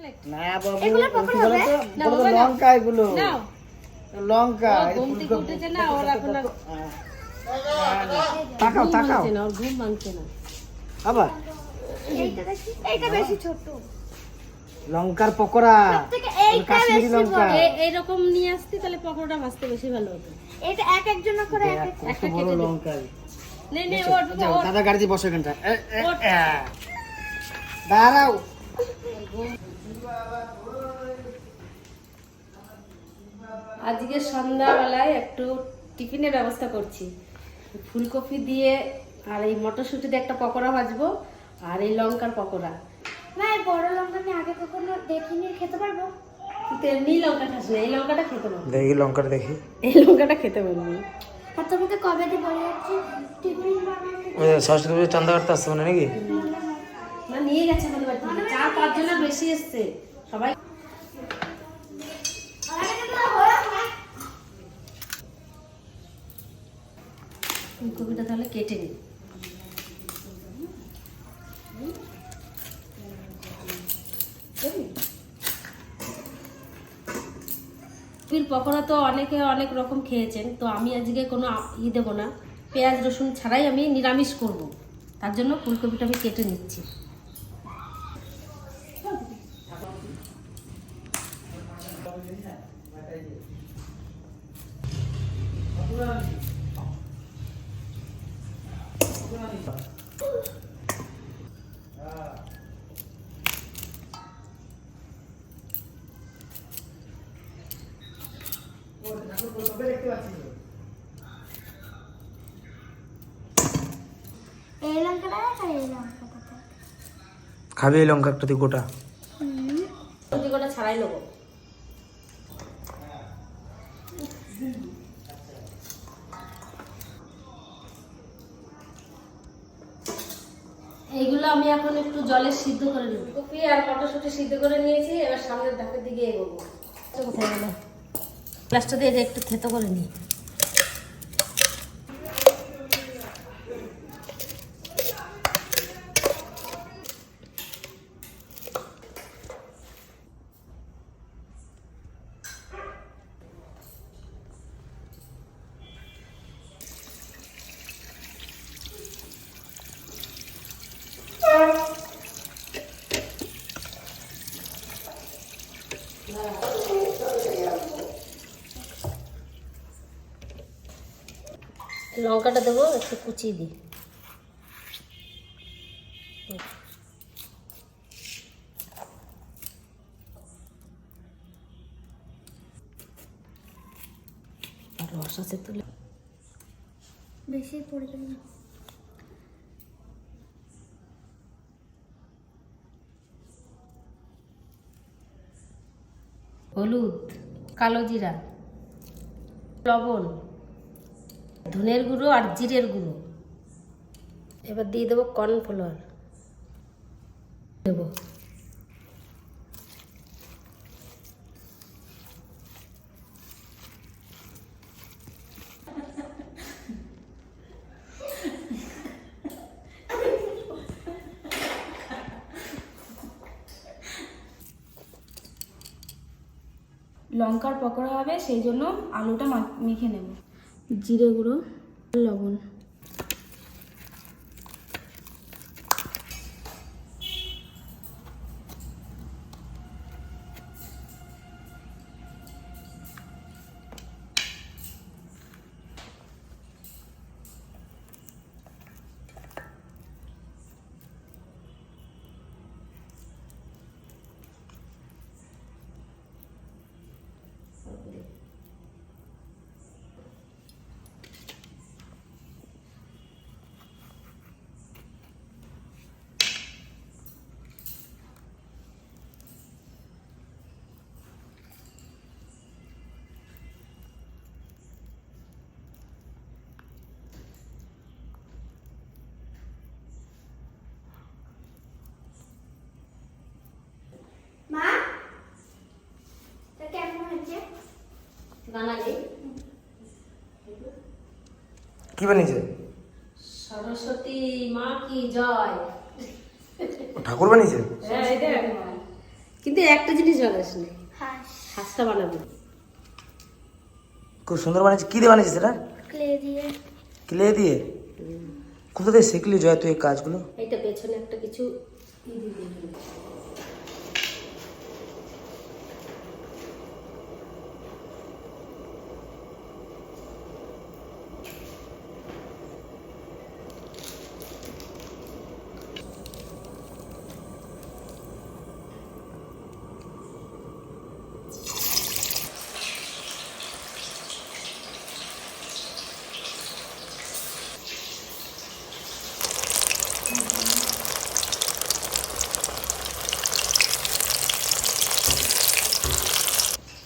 Plate না বাবু এগুলো পকোড়া হবে? না, বলো তো হবে? না। লঙ্কা এগুলো। নাও। লঙ্কা। উঠেছে না, ওর এখন হ্যাঁ। তাকাও তাকাও। ওর ঘুম ভাঙছে না। আবার? এইটা দেখি এইটা বেশি ছোট। লঙ্কার পকোড়া। কাশ্মীরি লঙ্কা। এইরকম নিয়ে আসতে তাহলে পকোড়াটা ভাজতে বেশি ভালো হতো। এটা এক একজন করে এক একটা কেটে লঙ্কা নে নে দেখছ? ওর দাদা গাড়িতে বসো এখানটা এ। দাঁড়াও। আজকে সন্ধ্যাবেলায় একটু টিফিনের ব্যবস্থা করছি। ফুলকপি দিয়ে আর এই মটরশুঁটি দিয়ে একটা পকোড়া ভাজবো আর এই লঙ্কার পকোড়া। মা এই বড় লঙ্কা আমি আগে কখনো দেখিনি খেতে পারব? এমনি লঙ্কা খাস না এই লঙ্কাটা খেতে পারবি। দেখি লঙ্কাটা দেখি। এই লঙ্কাটা খেতে পারবি। আর তোমাকে কবে দিয়ে বলে যাচ্ছি? টিফিন বানাতে সরস্বতী পুজো চান্দা করতে আসছে মানে নাকি? না নিয়ে গেছে চার পাঁচ বেশি এসছে। সবাই ফুলকপিটা তাহলে কেটে নিই ফুলকপির পকোড়া তো অনেকে অনেক রকম খেয়েছেন, তো আমি আজকে কোনো ই দেবো না। পেঁয়াজ রসুন ছাড়াই আমি নিরামিষ করব। তার জন্য ফুলকপিটা আমি কেটে নিচ্ছি এই লঙ্কাটা আর এই লঙ্কাটা খাবি এই লঙ্কা একটা দিয়ে গোটা। গোটা ছাড়াই নেব। এখন একটু জলে সিদ্ধ করে নেব। কপি আর মটরশুঁটি সিদ্ধ করে নিয়েছি এবার সামনের ধাপের দিকে এগোবো। প্লাস্টার কোথায় গেল গ্লাসটা দিয়ে একটু থেতো করে নিই। লঙ্কাটা দেবো একটু কুচিয়ে দিই। রস আছে তুলে বেশি না। হলুদ কালো জিরা লবণ। ধনের গুঁড়ো আর জিরের গুঁড়ো। এবার দিয়ে দেবো কর্নফ্লাওয়ার। দেবো। লঙ্কার পকোড়া হবে, সেই জন্য আলুটা মেখে নেব। জিরে গুঁড়ো লবণ। কি বানিয়েছে? সরস্বতী মা কি জয়। ঠাকুর বানিয়েছে? হ্যাঁ কিন্তু একটা জিনিস বানাস না হাঁস। হাঁসটা খুব সুন্দর বানিয়েছিস কি দিয়ে বানিয়েছিস এটা ক্লে দিয়ে। ক্লে দিয়ে? কোথা থেকে শিখলি জয় তুই এই কাজগুলো? এইটা পেছনে একটা কিছু।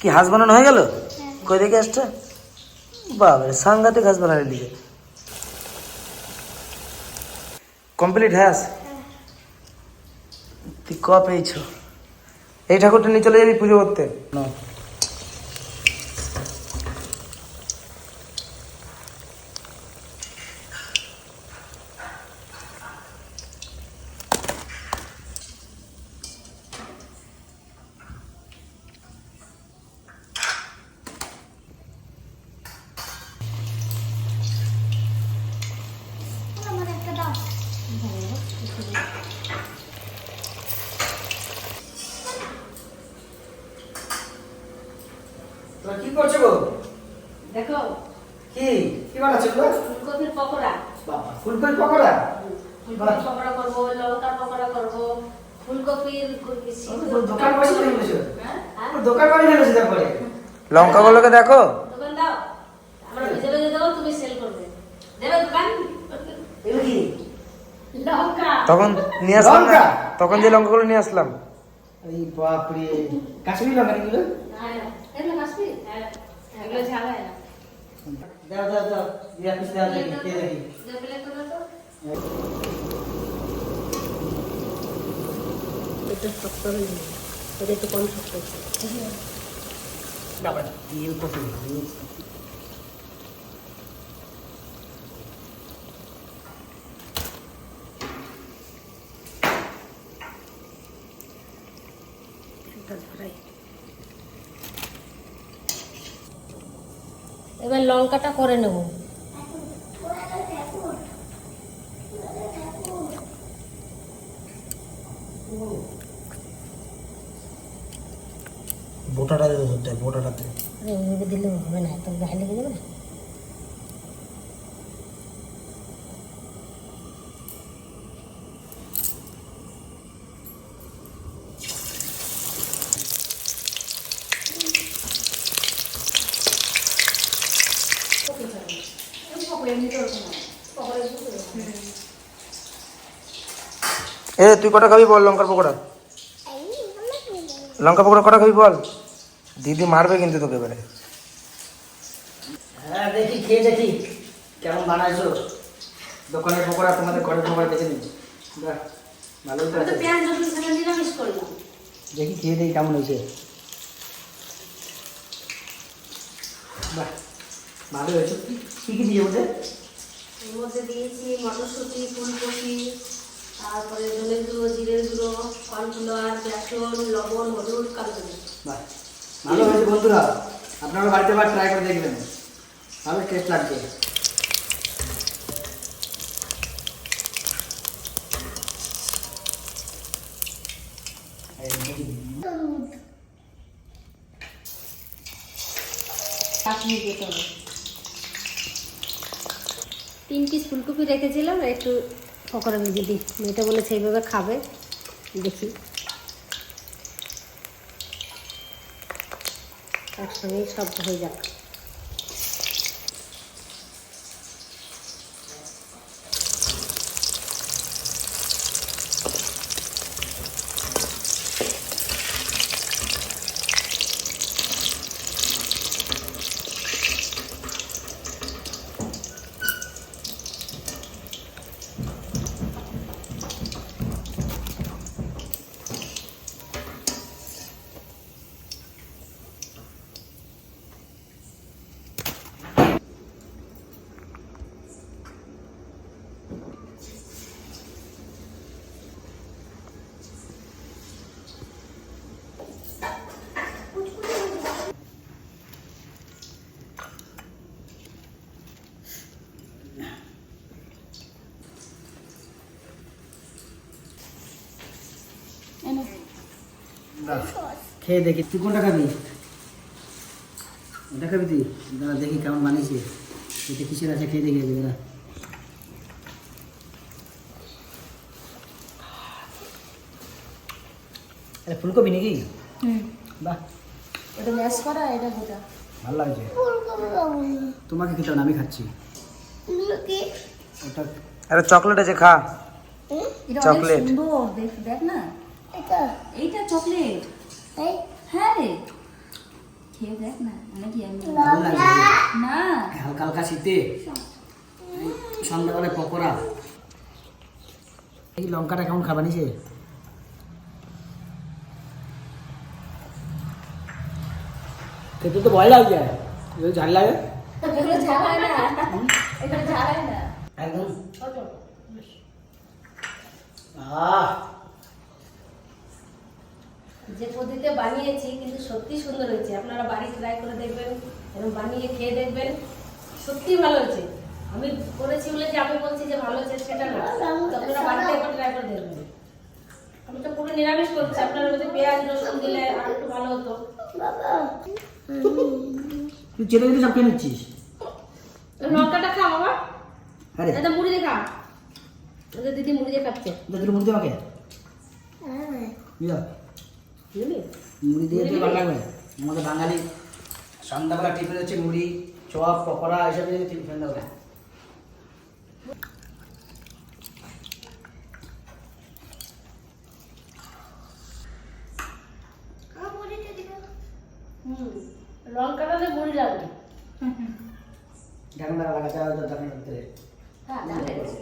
কি হাঁস বানানো হয়ে গেল? কই দেখে আসছে? বাবারে সাংঘাতিক হাঁস বানানোর দিকে কমপ্লিট হাঁস? তুই ক পেয়েছ? এই ঠাকুরটা নিয়ে চলে যাবি পুজো করতে? না আমার একটা দাও তোমরা কি করছ গো? দেখো। কি? কি বানাচ্ছো গো ফুলকপির পকোড়া। বাবা ফুলকপি পকোড়া? ফুলকপির পকোড়া করব লঙ্কার পকোড়া করব ফুলকপির দোকান বসে করে বসে হ্যাঁ? হ্যাঁ? দোকান বাড়ি ফেলেছে তারপরে? লঙ্কাগুলোকে দেখো। দোকান দাও। আমরা ভেজে ভেজে দেবো তুমি সেল করবে। দেবে দোকান? কি? লঙ্কা। তখন নিয়ে আসলাম না? তখন যে লঙ্কাগুলো নিয়ে আসলাম। এই বাপরে। কাশ্মীরি লঙ্কা হ্যাঁ। এগুলো ঝাল হয় না। দাও দাও দাও দিয়া পিস দাও দেখি কে দেখি। দে প্লেট দাও তো। এটা শক্ত হয়ে যাবে। এটা একটু কম শক্ত তেল কত এটা ধরাই এবার করে নেব? বোটাটা দিতে ধরতে বোটাটাতে আরে দিলে হবে না তো গায়ে লেগে যাবে না? এ তুই কটা খাবি বল লঙ্কার পকোড়া? লঙ্কা পকোড়া কটা খাবি বল? দিদি মারবে কিন্তু তোকে এবারে। হ্যাঁ দেখি খেয়ে দেখি কেমন বানাইছো? দোকানের পকোড়া তোমাদের ঘরের পকোড়া রসুন ছাড়া নিরামিষ দেখি খেয়ে দেখি কেমন হয়েছে। বাহ ভালো হয়েছে। কি কি কি দিয়ে ওদের? এর মধ্যে দিয়েছি মটরশুঁটি ফুলকপি তারপরে ধনের গুঁড়ো জিরের গুঁড়ো কর্নফ্লাওয়ার বেসন লবণ হলুদ কালো জিরে। বাহ। ভালো হয়েছে বন্ধুরা। আপনারা বাড়িতে আবার ট্রাই করে দেখবেন। ভালো টেস্ট লাগবে। চাটনি দিতে হবে। তিন পিস ফুলকপি রেখেছিলাম, একটু পকোড়া ভেজে দিই। মেয়েটা বলেছে, এইভাবে খাবে, দেখি। একসঙ্গেই সব হয়ে যাক। খেয়ে দেখি তুই কোনটা খাবি? এটা খাবি তুই? দাঁড়া দেখি কেমন বানিয়েছে। এটা কিসের আছে খেয়ে দেখি আগে দাঁড়া। আরে ফুলকপি নাকি? বাহ। এটা ম্যাশ করা এটা গোটা। ভালো লাগছে। তোমাকে খেতে না, আমি খাচ্ছি। ওটা আরে চকলেট আছে খা। চকলেট। দেখ দেখ না। এইটা। চকলেট। হ্যাঁ রে। খেয়ে দেখ না অনেক না। হালকা হালকা শীতে। সন্ধ্যাবেলায় পকোড়া। এই লঙ্কাটা কেমন খাবার নিছে খেতে তো ভয় লাগছে যদি ঝাল লাগে। একদম। আহ। যে পদ্ধতিতে বানিয়েছি কিন্তু সত্যি সুন্দর হয়েছে। আপনারা বাড়ি ট্রাই করে দেখবেন এবং বানিয়ে খেয়ে দেখবেন সত্যি ভালো হয়েছে। আমি করেছি বলে যে আমি বলছি যে ভালো হয়েছে সেটা না। আপনারা বাড়িতে একবার ট্রাই করে দেখবেন। আমি তো পুরো নিরামিষ করছি আপনার মধ্যে পেঁয়াজ রসুন দিলে আর একটু ভালো হতো। তুই চেটে চেটে সব খেয়ে নিচ্ছিস? লঙ্কাটা খা বাবা। আরে। দাদা মুড়ি দিয়ে খা। দাদা দিদি মুড়ি দিয়ে খাচ্ছে। দুটো মুড়ি আমাকে? হ্যাঁ। মুড়ি দিয়ে তো ভালো লাগবে আমাদের বাঙালি সন্ধ্যাবেলা টিফিন হচ্ছে মুড়ি চপ পকোড়া এসব দিয়ে টিফিন দেবে আমার মুড়িটা লঙ্কাটা দিয়ে লাগবে। ঢাকনা লাগাতে হবে তো ঢাকনার ভিতরে। হ্যাঁ হ্যাঁ